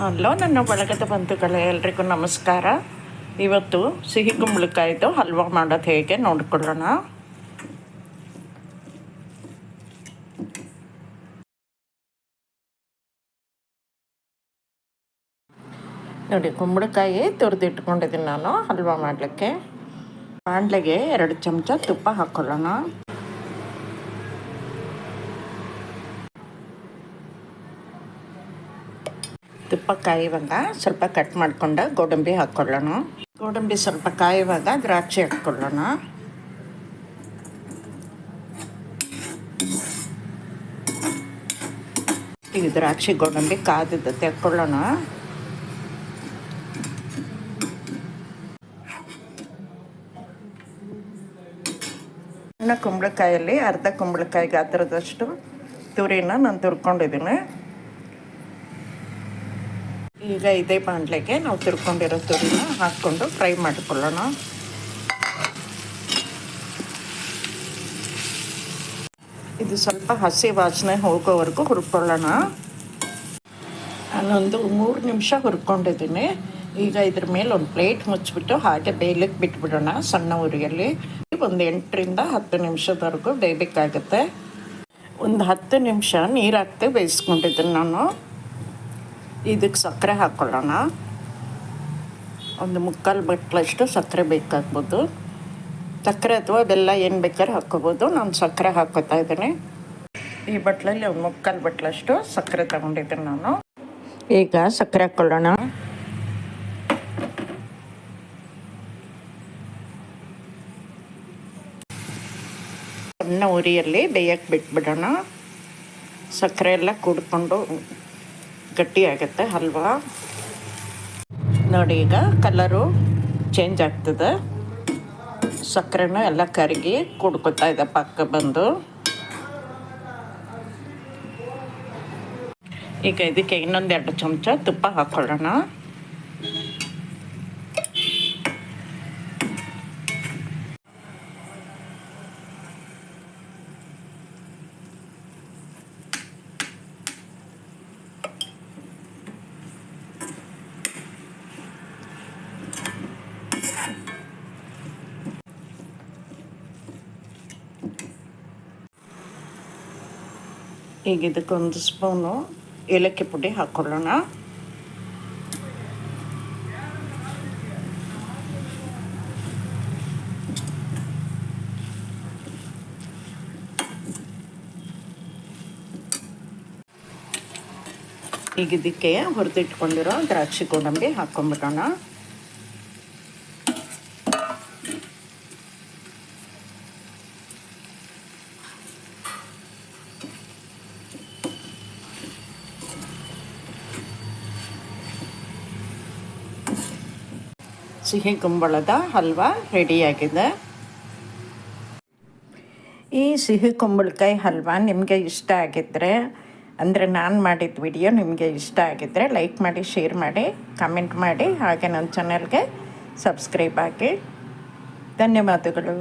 Hello, ನನ್ನ ಬಳಗದ ಬಂಧುಗಳೇ, ಎಲ್ರಿಗೂ ನಮಸ್ಕಾರ. ಇವತ್ತು ಸಿಹಿ ಕುಂಬಳಕಾಯಿದು ಹಲ್ವಾ ಮಾಡೋದು ಹೇಗೆ ನೋಡ್ಕೊಳ್ಳೋಣ. ನೋಡಿ, ಕುಂಬಳಕಾಯಿ ತುರಿದಿಟ್ಕೊಂಡಿದ್ದೀನಿ ನಾನು, ಹಲ್ವಾ ಮಾಡಲಿಕ್ಕೆ. ಬಾಣಲೆಗೆ ಎರಡು ಚಮಚ ತುಪ್ಪ ಹಾಕ್ಕೊಳ್ಳೋಣ ತುಪ್ಪ ಕಾಯುವಾಗ ಸ್ವಲ್ಪ ಕಟ್ ಮಾಡ್ಕೊಂಡು ಗೋಡಂಬಿ ಹಾಕ್ಕೊಳ್ಳೋಣ ಗೋಡಂಬಿ ಸ್ವಲ್ಪ ಕಾಯುವಾಗ ದ್ರಾಕ್ಷಿ ಹಾಕ್ಕೊಳ್ಳೋಣ ಈಗ ದ್ರಾಕ್ಷಿ, ಗೋಡಂಬಿ ಕಾದಿದ್ದ ತೆಕ್ಕೊಳ್ಳೋಣ ಸಣ್ಣ ಕುಂಬಳಕಾಯಲ್ಲಿ ಅರ್ಧ ಕುಂಬಳಕಾಯಿ ಗಾತ್ರದಷ್ಟು ತುರಿನ ನಾನು ತುರ್ಕೊಂಡಿದ್ದೀನಿ. ಈಗ ಇದೇ ಬಾಂಡ್ಲೆಗೆ ನಾವು ತಿರ್ಕೊಂಡಿರೋ ತುರಿನ ಹಾಕ್ಕೊಂಡು ಫ್ರೈ ಮಾಡಿಕೊಳ್ಳೋಣ. ಇದು ಸ್ವಲ್ಪ ಹಸಿ ವಾಸನೆ ಹೋಗೋವರೆಗೂ ಹುರ್ಕೊಳ್ಳೋಣ. ನಾನೊಂದು ಮೂರು ನಿಮಿಷ ಹುರ್ಕೊಂಡಿದ್ದೀನಿ. ಈಗ ಇದ್ರ ಮೇಲೆ ಒಂದು ಪ್ಲೇಟ್ ಮುಚ್ಚಿಬಿಟ್ಟು ಹಾಗೆ ಬೇಯಲಿಕ್ಕೆ ಬಿಟ್ಬಿಡೋಣ ಸಣ್ಣ ಉರಿಯಲ್ಲಿ ಒಂದು ಎಂಟರಿಂದ ಹತ್ತು ನಿಮಿಷದವರೆಗೂ ಬೇಯಬೇಕಾಗತ್ತೆ. ಒಂದು ಹತ್ತು ನಿಮಿಷ ನೀರು ಹಾಕ್ತೆ ಬೇಯಿಸ್ಕೊಂಡಿದ್ದೀನಿ ನಾನು. ಇದಕ್ಕೆ ಸಕ್ಕರೆ ಹಾಕ್ಕೊಳ್ಳೋಣ ಒಂದು ಮುಕ್ಕಾಲು ಬಟ್ಲಷ್ಟು ಸಕ್ಕರೆ ಬೇಕಾಗ್ಬೋದು. ಸಕ್ಕರೆ ಅಥವಾ ಅದೆಲ್ಲ ಏನು ಬೇಕಾದ್ರೆ ಹಾಕ್ಕೋಬೋದು. ನಾನು ಸಕ್ಕರೆ ಹಾಕೋತಾ ಇದ್ದೀನಿ. ಈ ಬಟ್ಲಲ್ಲಿ ಒಂದು ಮುಕ್ಕಾಲು ಬಟ್ಲಷ್ಟು ಸಕ್ಕರೆ ತಗೊಂಡಿದ್ದೀನಿ ನಾನು. ಈಗ ಸಕ್ಕರೆ ಹಾಕ್ಕೊಳ್ಳೋಣ ಸಣ್ಣ ಉರಿಯಲ್ಲಿ ಬೇಯಕ್ಕೆ ಬಿಟ್ಬಿಡೋಣ. ಸಕ್ಕರೆ ಎಲ್ಲ ಕುಡ್ಕೊಂಡು ಗಟ್ಟಿಯಾಗುತ್ತೆ ಹಲ್ವಾ ನೋಡಿ ಈಗ ಕಲರು ಚೇಂಜ್ ಆಗ್ತದೆ. ಸಕ್ಕರೆನೂ ಎಲ್ಲ ಕರಗಿ ಕುಡ್ಕೊತಾ ಇದೆ ಪಕ್ಕ ಬಂದು. ಈಗ ಇದಕ್ಕೆ ಇನ್ನೊಂದು ಎರಡು ಚಮಚ ತುಪ್ಪ ಹಾಕ್ಕೊಳ್ಳೋಣ ಈಗ ಇದಕ್ಕೊಂದು ಸ್ಪೂನು ಏಲಕ್ಕಿ ಪುಡಿ ಹಾಕ್ಕೊಳ್ಳೋಣ ಈಗ ಇದಕ್ಕೆ ಹುರಿದಿಟ್ಕೊಂಡಿರೋ ದ್ರಾಕ್ಷಿ ಗೋಡಂಬಿ ಹಾಕ್ಕೊಂಬಿಡೋಣ ಸಿಹಿ ಕುಂಬಳದ ಹಲ್ವಾ ರೆಡಿಯಾಗಿದೆ. ಈ ಸಿಹಿ ಕುಂಬಳಕಾಯಿ ಹಲ್ವಾ ನಿಮಗೆ ಇಷ್ಟ ಆಗಿದ್ದರೆ ಅಂದರೆ ನಾನು ಮಾಡಿದ ವಿಡಿಯೋ ನಿಮಗೆ ಇಷ್ಟ ಆಗಿದ್ದರೆ ಲೈಕ್ ಮಾಡಿ, ಶೇರ್ ಮಾಡಿ, ಕಮೆಂಟ್ ಮಾಡಿ, ಹಾಗೆ ನನ್ನ ಚಾನಲ್ಗೆ ಸಬ್ಸ್ಕ್ರೈಬ್ ಆಗಿ. ಧನ್ಯವಾದಗಳು.